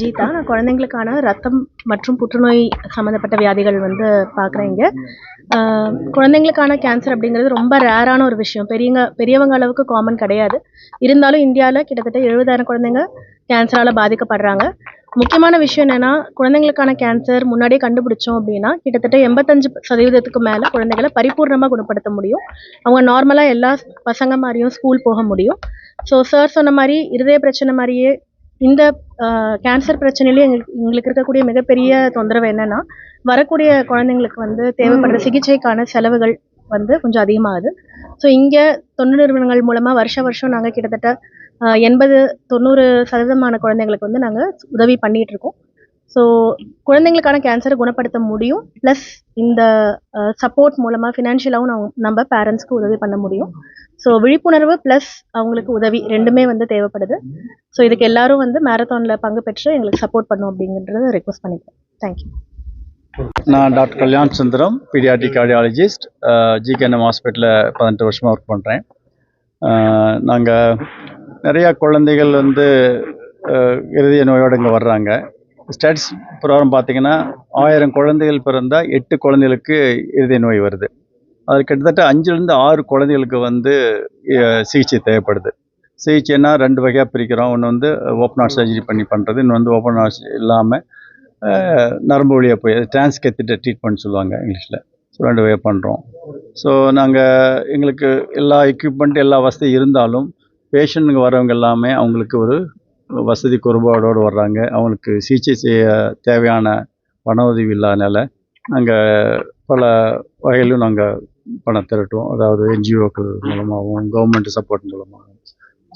ஜீதா நான் குழந்தைங்களுக்கான ரத்தம் மற்றும் புற்றுநோய் சம்மந்தப்பட்ட வியாதிகள் வந்து பார்க்குறேன் இங்கே. குழந்தைங்களுக்கான கேன்சர் அப்படிங்கிறது ரொம்ப ரேரான ஒரு விஷயம். பெரியவங்க பெரியவங்க அளவுக்கு காமன் கிடையாது. இருந்தாலும் இந்தியாவில் கிட்டத்தட்ட எழுபதாயிரம் குழந்தைங்க கேன்சரால் பாதிக்கப்படுறாங்க. முக்கியமான விஷயம் என்னென்னா குழந்தைங்களுக்கான கேன்சர் முன்னாடியே கண்டுபிடிச்சோம் அப்படின்னா கிட்டத்தட்ட எண்பத்தஞ்சு சதவீதத்துக்கு மேலே குழந்தைகளை பரிபூர்ணமாக குணப்படுத்த முடியும். அவங்க நார்மலாக எல்லா பசங்க மாதிரியும் ஸ்கூல் போக முடியும். ஸோ சார் சொன்ன மாதிரி இருதய பிரச்சனை மாதிரியே இந்த கேன்சர் பிரச்சனையிலேயே எங்களுக்கு எங்களுக்கு இருக்கக்கூடிய மிகப்பெரிய தொந்தரவு என்னன்னா வரக்கூடிய குழந்தைங்களுக்கு வந்து தேவைப்படுற சிகிச்சைக்கான செலவுகள் வந்து கொஞ்சம் அதிகமாகுது. ஸோ இங்கே தொண்டு நிறுவனங்கள் மூலமாக வருஷ வருஷம் நாங்கள் கிட்டத்தட்ட எண்பது தொண்ணூறு சதவீதமான குழந்தைங்களுக்கு வந்து நாங்கள் உதவி பண்ணிட்டு இருக்கோம். ஸோ குழந்தைங்களுக்கான கேன்சரை குணப்படுத்த முடியும். ப்ளஸ் இந்த சப்போர்ட் மூலமாக ஃபினான்ஷியலாகவும் நம்ம நம்ம பேரண்ட்ஸ்க்கு உதவி பண்ண முடியும். ஸோ விழிப்புணர்வு ப்ளஸ் அவங்களுக்கு உதவி ரெண்டுமே வந்து தேவைப்படுது. ஸோ இதுக்கு எல்லாரும் வந்து மேரத்தானில் பங்கு பெற்று எங்களுக்கு சப்போர்ட் பண்ணும் அப்படிங்கிறத ரெக்வஸ்ட் பண்ணிக்கிறேன் தேங்க்யூ நான் doctor Kalyan Sundaram pediatric cardiologist GKNM ஹாஸ்பிட்டலில் பதினெட்டு வருஷமாக ஒர்க் பண்ணுறேன் நாங்கள் நிறையா குழந்தைகள் வந்து இருதய நோயோடு இங்கே வர்றாங்க. ஸ்டட்ஸ் பிரகாரம் பார்த்தீங்கன்னா ஆயிரம் குழந்தைகள் பிறந்தால் எட்டு குழந்தைகளுக்கு இருதய நோய் வருது. அது கிட்டத்தட்ட அஞ்சுலேருந்து ஆறு குழந்தைகளுக்கு வந்து சிகிச்சை தேவைப்படுது. சிகிச்சைன்னா ரெண்டு வகையாக பிரிக்கிறோம். ஒன்று வந்து ஓப்பன் ஹார்ட் சர்ஜரி பண்ணி பண்ணுறது இன்னும் வந்து ஓப்பன் ஹார்ட் இல்லாமல் நரம்பு வழியாக போய் டிரான்ஸ்கெத்திட்ட ட்ரீட்மெண்ட் சொல்லுவாங்க இங்கிலீஷில். ஸோ ரெண்டு வகையாக பண்ணுறோம் ஸோ நாங்கள் எங்களுக்கு எல்லா எக்யூப்மெண்ட் எல்லா வசதியும் இருந்தாலும் பேஷண்ட்டுங்க வரவங்க எல்லாமே அவங்களுக்கு ஒரு வசதி குறைபாடோடு வர்றாங்க. அவங்களுக்கு சிகிச்சை செய்ய தேவையான பண உதவி இல்லாதனால நாங்கள் பல வகையிலும் நாங்கள் பணம் திரட்டுவோம். அதாவது என்ஜிஓக்கள் மூலமாகவும் கவர்மெண்ட் சப்போர்ட் மூலமாகவும்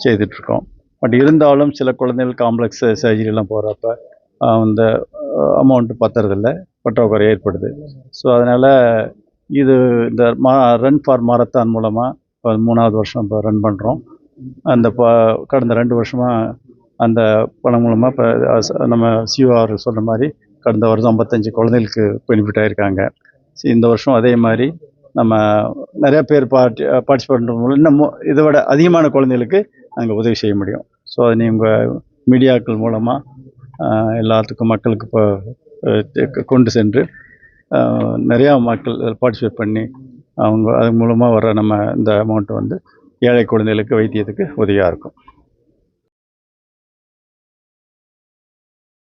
செய்துட்ருக்கோம். பட் இருந்தாலும் சில குழந்தைகள் காம்ப்ளெக்ஸ் சர்ஜரிலாம் போகிறப்ப அந்த அமௌண்ட்டு பத்துறதில்ல. பற்றாக்குறை ஏற்படுது. ஸோ அதனால் இது இந்த மா ரன் ஃபார் மாரத்தான் மூலமாக மூணாவது வருஷம் இப்போ ரன் பண்ணுறோம் அந்த ப கடந்த ரெண்டு வருஷமாக அந்த பணம் மூலமாக இப்போ நம்ம சிஓஆர் சொன்ன மாதிரி கடந்த வருஷம் ஐம்பத்தஞ்சு குழந்தைகளுக்கு பெனிஃபிட் ஆகிருக்காங்க இந்த வருஷம் அதே மாதிரி நம்ம நிறையா பேர் பார்ட்டி பார்ட்டிசிபேட் மூலம் இன்னும் இதை விட அதிகமான குழந்தைகளுக்கு நாங்கள் உதவி செய்ய முடியும். ஸோ அதை நீங்கள் மீடியாக்கள் மூலமாக எல்லாத்துக்கும் மக்களுக்கு இப்போ கொண்டு சென்று நிறையா மக்கள் பார்ட்டிசிபேட் பண்ணி அவங்க அது மூலமாக வர நம்ம இந்த அமௌண்ட்டை வந்து ஏழை குழந்தைகளுக்கு வைத்தியத்துக்கு உதவியாக இருக்கும்.